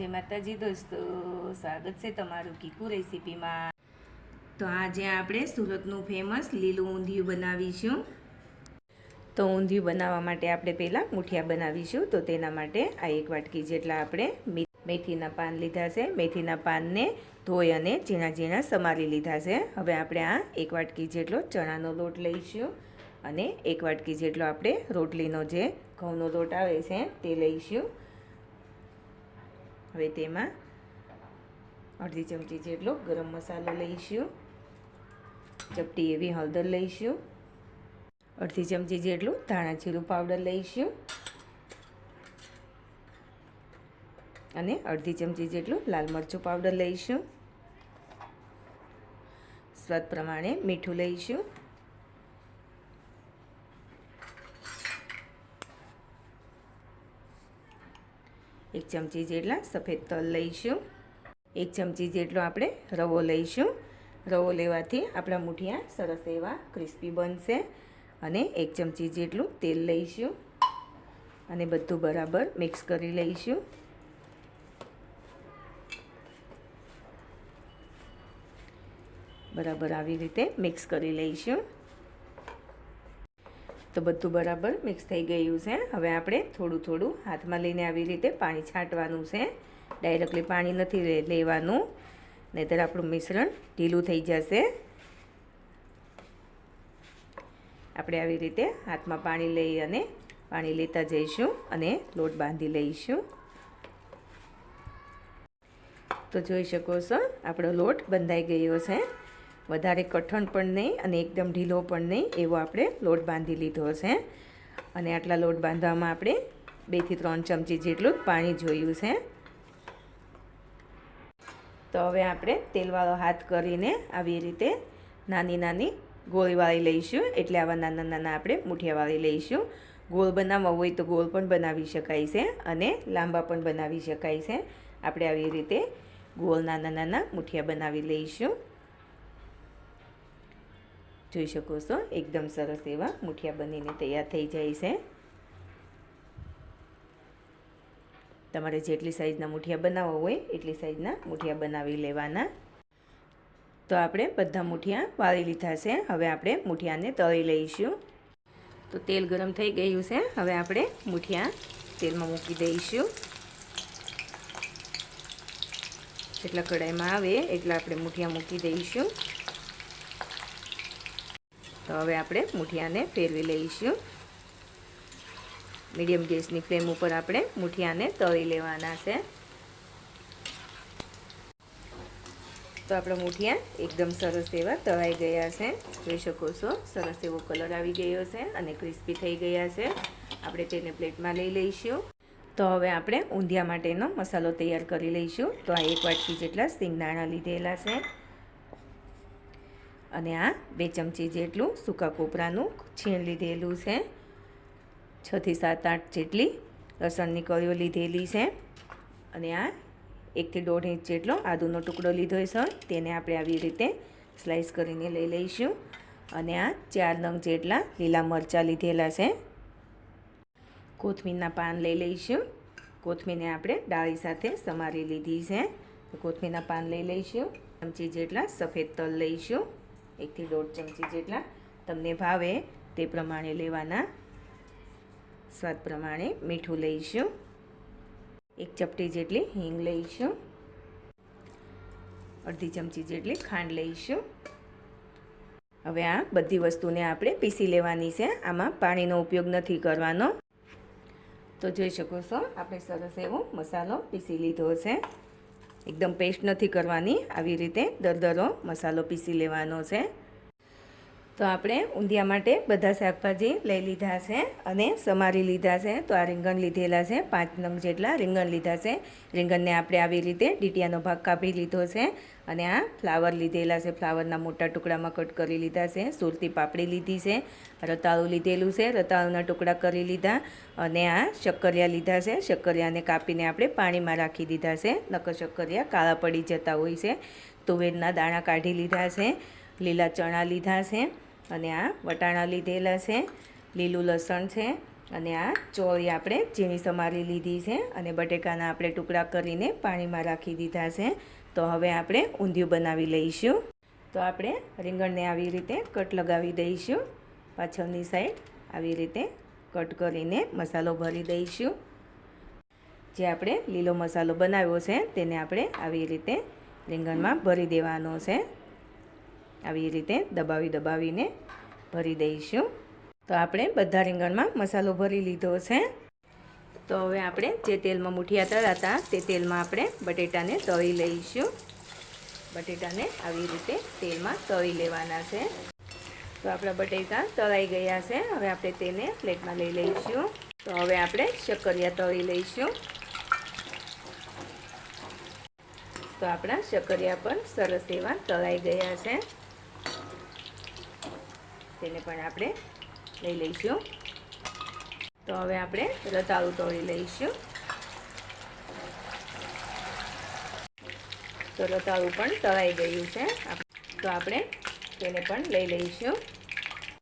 જય માતાજી દોસ્તો, સ્વાગત છે તમારું કીકુ રેસીપીમાં. તો આજે આપણે સુરતનું ફેમસ લીલું ઊંધિયું બનાવીશું. તો ઊંધિયું બનાવવા માટે આપણે પહેલાં મુઠિયા બનાવીશું. તો તેના માટે આ એક વાટકી જેટલા આપણે મેથીના પાન લીધા છે. મેથીના પાનને ધોઈ અને ઝીણા ઝીણા સમારી લીધા છે. હવે આપણે આ એક વાટકી જેટલો ચણાનો લોટ લઈશું અને એક વાટકી જેટલો આપણે રોટલીનો જે ઘઉંનો લોટ આવે છે તે લઈશું. હવે તેમાં અડધી ચમચી જેટલો ગરમ મસાલો લઈશું, ચપટી એવી હળદર લઈશું, અડધી ચમચી જેટલું ધાણા જીરું પાવડર લઈશું અને અડધી ચમચી જેટલું લાલ મરચું પાવડર લઈશું. સ્વાદ પ્રમાણે મીઠું લઈશું. એક ચમચી જેટલા સફેદ તલ લઈશું. એક ચમચી જેટલો આપણે રવો લઈશું. રવો લેવાથી આપણા મૂઠિયા સરસ એવા ક્રિસ્પી બનશે અને એક ચમચી જેટલું તેલ લઈશું. અને બધું બરાબર મિક્સ કરી લઈશું. બરાબર આવી રીતે મિક્સ કરી લઈશું. તો બધું બરાબર મિક્સ થઈ ગયું છે. હવે આપણે થોડું થોડું હાથમાં લઈને આવી રીતે પાણી છાંટવાનું છે. ડાયરેક્ટલી પાણી નથી લેવાનું. નહીંતર આપણું મિશ્રણ ઢીલું થઈ જશે. આપણે આવી રીતે હાથમાં પાણી લઈ અને પાણી લેતા જઈશું અને લોટ બાંધી લઈશું. તો જોઈ શકો છો, આપણો લોટ બંધાઈ ગયો છે. વધારે કઠણ પણ નહીં અને એકદમ ઢીલો પણ નહીં એવો આપણે લોટ બાંધી લીધો છે. અને આટલા લોટ બાંધવામાં આપણે બેથી ત્રણ ચમચી જેટલું પાણી જોયું છે. તો હવે આપણે તેલવાળો હાથ કરીને આવી રીતે નાની નાની ગોળીવાળી લઈશું. એટલે આવા નાના નાના આપણે મૂઠિયાવાળી લઈશું. ગોળ બનાવવા હોય તો ગોળ પણ બનાવી શકાય છે અને લાંબા પણ બનાવી શકાય છે. આપણે આવી રીતે ગોળ નાના નાના મુઠિયા બનાવી લઈશું. જોઈ શકો છો. એકદમ સરસ એવા મુઠિયા બનીને તૈયાર થઈ જાય છે. તમારે જેટલી સાઇઝના મુઠિયા બનાવવા હોય, એટલી સાઈઝના મુઠિયા બનાવી લેવાના. તો આપણે બધા મુઠિયા વાળી લીધા છે. હવે આપણે મુઠિયાને તળી લઈશું. તો તેલ ગરમ થઈ ગયું છે. હવે આપણે મુઠિયા તેલમાં મૂકી દઈશું. જેટલા કઢાઈમાં આવે એટલા આપણે મુઠિયા મૂકી દઈશું. તો હવે આપણે મૂઠિયાને ફેરવી લઈશું. મીડિયમ ગેસની ફ્લેમ ઉપર આપણે મુઠિયાને તળી લેવાના છે. તો આપણા મુઠિયા એકદમ સરસ એવા તળાઈ ગયા છે. જોઈ શકો છો, સરસ એવો કલર આવી ગયો છે અને ક્રિસ્પી થઈ ગયા છે. આપણે તેને પ્લેટમાં લઈ લઈશું. તો હવે આપણે ઊંધિયા માટેનો મસાલો તૈયાર કરી લઈશું. તો આ એક વાટકી જેટલા સિંગદાણા લીધેલા છે. અને આ બે ચમચી જેટલું સૂકા કોપરાનું છીણ લીધેલું છે. છથી સાત આઠ જેટલી લસણની કળીઓ લીધેલી છે. અને આ એકથી દોઢ ઇંચ જેટલો આદુનો ટુકડો લીધો છે તેને આપણે આવી રીતે સ્લાઈસ કરીને લઈ લઈશું. અને આ ચાર નંગ જેટલા લીલા મરચાં લીધેલા છે. કોથમીરના પાન લઈ લઈશું. કોથમીરને આપણે ડાળી સાથે સમારી લીધી છે. કોથમીરના પાન લઈ લઈશું. ચમચી જેટલા સફેદ તલ લઈશું. એકથી દોઢ ચમચી જેટલા તમને ભાવે તે પ્રમાણે લેવાના સ્વાદ પ્રમાણે મીઠું લઈશું. એક ચપટી જેટલી હિંગ લઈશું. અડધી ચમચી જેટલી ખાંડ લઈશું. હવે આ બધી વસ્તુને આપણે પીસી લેવાની છે. આમાં પાણીનો ઉપયોગ નથી કરવાનો. તો જોઈ શકો છો, આપણે સરસ એવો મસાલો પીસી લીધો છે. એકદમ પેસ્ટ નથી કરવાની. આવી રીતે દરદરો મસાલો પીસી લેવાનો છે. તો આપણે ઊંધિયા માટે બધા શાકભાજી લઈ લીધા છે અને સમારી લીધા છે. તો આ રીંગણ લીધેલા છે. પાંચ નંગ જેટલા રીંગણ લીધા છે. રીંગણને આપણે આવી રીતે ડીટિયાનો ભાગ કાપી લીધો છે અને આ ફ્લાવર લીધેલા છે. ફ્લાવરના મોટા ટુકડામાં કટ કરી લીધા છે. સુરતી પાપડી લીધી છે. રતાળું લીધેલું છે. રતાળુના ટુકડા કરી લીધા અને આ શક્કરિયા લીધા છે. શક્કરિયાને કાપીને આપણે પાણીમાં રાખી દીધા છે. નકર શક્કરિયા કાળા પડી જતા હોય છે. તુવેરના દાણા કાઢી લીધા છે. લીલા ચણા લીધા છે. અને આ વટાણા લીધેલા છે, લીલું લસણ છે, અને આ ચોળી આપણે ઝીણી સમારી લીધી છે, અને બટેકાના આપણે ટુકડા કરીને પાણીમાં રાખી દીધા છે, તો હવે આપણે ઊંધિયું બનાવી લઈશું. તો આપણે રીંગણને આવી રીતે કટ લગાવી દઈશું. પાછળની સાઈડ આવી રીતે કટ કરીને મસાલો ભરી દઈશું. જે આપણે લીલો મસાલો બનાવ્યો છે, તેને આપણે આવી રીતે રીંગણમાં ભરી દેવાનો છે. આવી રીતે દબાવી દબાવીને ભરી દઈશું. તો આપણે બધા રીંગણમાં મસાલો ભરી લીધો છે. તો હવે આપણે જે તેલમાં મુઠિયા તળાતા તે તેલમાં આપણે બટેટાને તળી લઈશું. બટેટાને આવી રીતે તેલમાં તળી લેવાના છે. તો આપણા બટેકા તળાઈ ગયા છે. હવે આપણે તેને પ્લેટમાં લઈ લઈશું. તો હવે આપણે શક્કરિયા તળી લઈશું. તો આપણા શક્કરિયા પણ સરસ એવા તળાઈ ગયા છે. તેને પણ આપણે લઈ લઈશું. તો હવે આપણે રતાળું તોડી લઈશું. તો રતાળું પણ તળાઈ ગયું છે. તો આપણે તેને પણ લઈ લઈશું.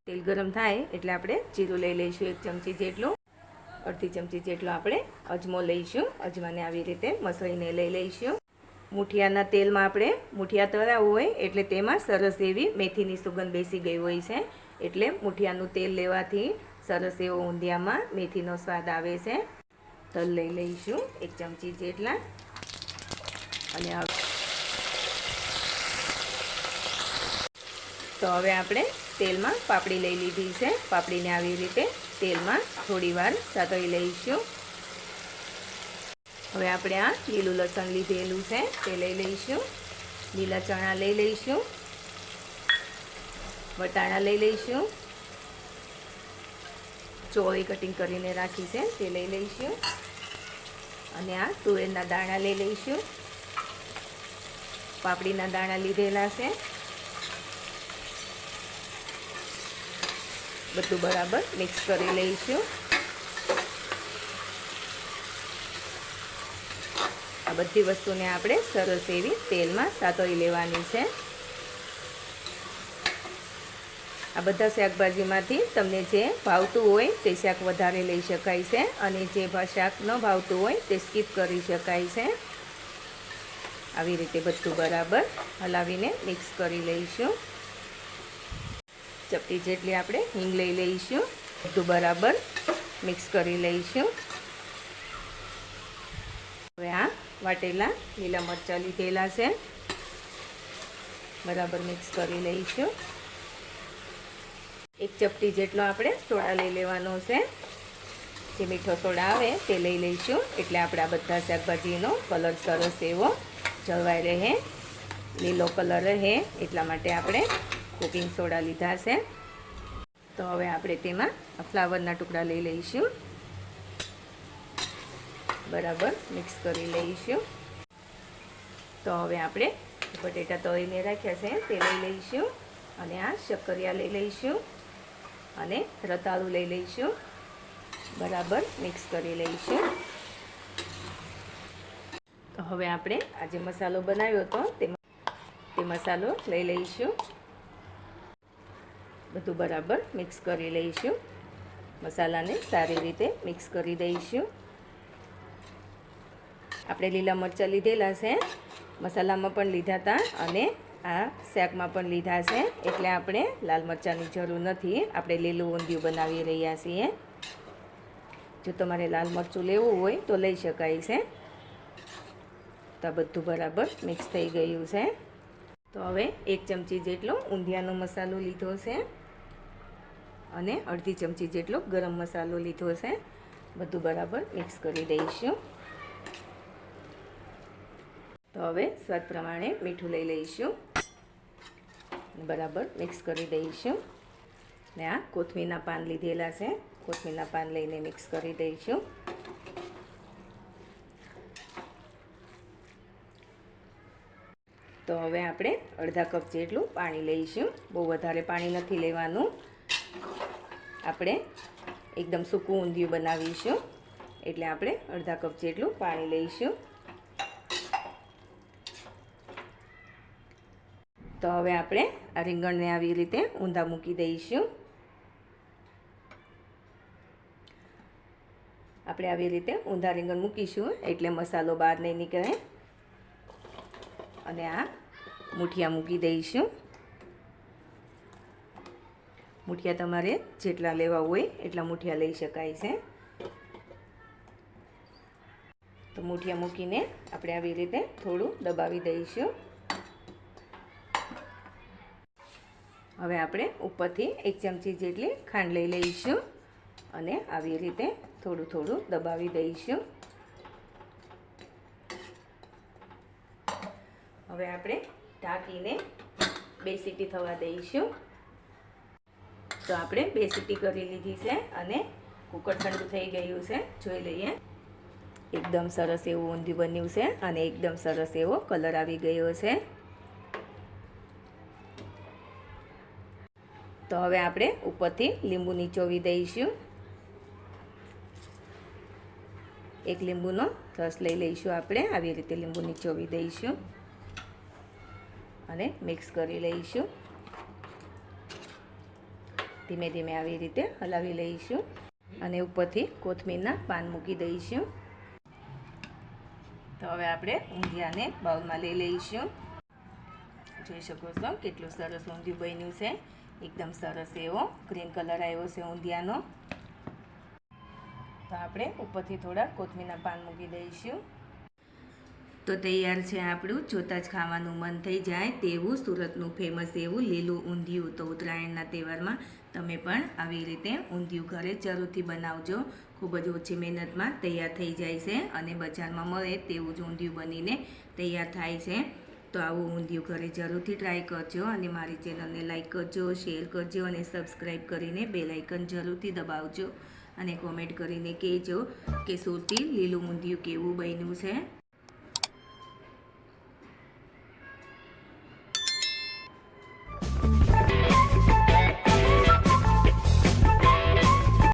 તેલ ગરમ થાય એટલે આપણે જીરું લઈ લઈશું એક ચમચી જેટલું. અડધી ચમચી જેટલો આપણે અજમો લઈશું. અજમાને આવી રીતે મસળીને લઈ લઈશું. મુઠિયાના તેલમાં આપણે મુઠિયા તળાવું હોય એટલે તેમાં સરસ એવી મેથીની સુગંધ બેસી ગઈ હોય છે. એટલે મુઠિયાનું તેલ લેવાથી સરસ એવો ઊંધિયામાં મેથીનો સ્વાદ આવે છે. તલ લઈ લઈશું એક ચમચી જેટલા. અને તો હવે આપણે તેલમાં પાપડી લઈ લીધી છે. પાપડીને આવી રીતે તેલમાં થોડી વાર સાતળી લઈશું. હવે આપણે આ લીલું લસણ લીધેલું છે, તે લઈ લઈશું. લીલા ચણા લઈ લઈશું. વટાણા લઈ લઈશું. ચોળી કટિંગ કરીને રાખી છે, તે લઈ લઈશું. અને આ તુવેરના દાણા લઈ લઈશું. પાપડીના દાણા લીધેલા છે. બધું બરાબર મિક્સ કરી લઈશું. આ બધી વસ્તુને આપણે સરસ એવી તેલમાં સાતોઈ લેવાની છે. આ બધા શાકભાજીમાંથી તમને જે ભાવતું હોય તે શાક વધારે લઈ શકાય છે અને જે શાક ન ભાવતું હોય તે સ્કીપ કરી શકાય છે. આવી રીતે બધું બરાબર હલાવીને મિક્સ કરી લઈશું. ચપટી જેટલી આપણે હિંગ લઈ લઈશું. બધું બરાબર મિક્સ કરી લઈશું. હવે આ વાટેલા લીલા મરચાં લીધેલા છે. બરાબર મિક્સ કરી લઈશું. એક ચપટી જેટલો આપણે સોડા લઈ લેવાનો છે. જે મીઠો સોડા આવે તે લઈ લઈશું. એટલે આપણા બધા શાકભાજીનો કલર સરસ એવો જળવાઈ રહે. લીલો કલર રહે. એટલા માટે આપણે કુકિંગ સોડા લીધા છે. તો હવે આપણે તેમાં ફ્લાવરના ટુકડા લઈ લઈશું. બરાબર મિક્સ કરી લઈશું. તો હવે આપણે બટેટા તળીને રાખ્યા છે તે લઈ લઈશું. અને આ શક્કરિયા લઈ લઈશું. અને રતાળું લઈ લઈશું. બરાબર મિક્સ કરી લઈશું. તો હવે આપણે આ જે મસાલો બનાવ્યો હતો તે મસાલો લઈ લઈશું. બધું બરાબર મિક્સ કરી લઈશું. મસાલાને સારી રીતે મિક્સ કરી દઈશું. આપણે લીલા મરચાં લીધેલા છે. મસાલામાં પણ લીધા હતા અને આ શાકમાં પણ લીધા છે. એટલે આપણે લાલ મરચાંની જરૂર નથી. આપણે લીલું ઊંધિયું બનાવી રહ્યા છીએ. જો તમારે લાલ મરચું લેવું હોય તો લઈ શકાય છે. તો બધું બરાબર મિક્સ થઈ ગયું છે. તો હવે એક ચમચી જેટલો ઊંધિયાનો મસાલો લીધો છે. અને અડધી ચમચી જેટલો ગરમ મસાલો લીધો છે. બધું બરાબર મિક્સ કરી દઈશું. તો હવે સ્વાદ પ્રમાણે મીઠું લઈ લઈશું. બરાબર મિક્સ કરી દઈશું. ને આ કોથમીરના પાન લીધેલા છે. કોથમીરના પાન લઈને મિક્સ કરી દઈશું. તો હવે આપણે અડધા કપ જેટલું પાણી લઈશું. બહુ વધારે પાણી નથી લેવાનું. આપણે એકદમ સૂકું ઊંધિયું બનાવીશું. એટલે આપણે અડધા કપ જેટલું પાણી લઈશું. તો હવે આપણે આ રીંગણને આવી રીતે ઊંધા મૂકી દઈશું. આપણે આવી રીતે ઊંધા રીંગણ મૂકીશું, એટલે મસાલો બહાર નહીં નીકળે. અને આ મૂઠિયા મૂકી દઈશું. મૂઠિયા તમારે જેટલા લેવા હોય એટલા મૂઠિયા લઈ શકાય છે. તો મૂઠિયા મૂકીને આપણે આવી રીતે થોડું દબાવી દઈશું. હવે આપણે ઉપરથી એક ચમચી જેટલી ખાંડ લઈ લઈશું અને આવી રીતે થોડું થોડું દબાવી દઈશું. હવે આપણે ઢાંકીને બે સીટી થવા દઈશું. તો આપણે બે સીટી કરી લીધી છે અને કુકર ઠંડુ થઈ ગયું છે. જોઈ લઈએ. એકદમ સરસ એવું ઊંધિયું બન્યું છે અને એકદમ સરસ એવો કલર આવી ગયો છે. તો હવે આપણે ઉપરથી લીંબુ નીચોવી દઈશું. એક લીંબુનો રસ લઈ લઈશું આપણે. આવી રીતે લીંબુ નીચોવી દઈશું અને મિક્સ કરી લઈશું. ધીમે ધીમે આવી રીતે હલાવી લઈશું અને ઉપરથી કોથમીરના પાન મૂકી દઈશું. તો હવે આપણે ઊંધિયાને બાઉલમાં લઈ લઈશું. જોઈ શકો છો કેટલું સરસ ઊંધિયું બન્યું છે. એકદમ સરસ એવો. ગ્રીન કલર આવ્યો છે ઊંધિયાનો. તો આપણે ઉપરથી થોડા કોથમીરના પાન મૂકી દઈશું. તો તૈયાર છે આપણું. જોતાં જ ખાવાનું મન થઈ જાય તેવું. સુરતનું ફેમસ એવું લીલું ઊંધિયું. તો ઉત્તરાયણના તહેવારમાં તમે પણ આવી રીતે ઊંધિયું ઘરે જરૂરથી બનાવજો. ખૂબ જ ઓછી મહેનતમાં તૈયાર થઈ જાય છે અને બજારમાં મળે તેવું જ ઊંધિયું બનીને તૈયાર થાય છે. તો આવું ઊંધિયું ઘરે જરૂરથી ટ્રાય કરજો અને મારી ચેનલને લાઇક કરજો શેર કરજો અને સબસ્ક્રાઈબ કરીને બેલ આઇકન જરૂરથી દબાવજો અને કોમેન્ટ કરીને કહેજો કે સુરતી લીલું ઊંધિયું કેવું બન્યું છે.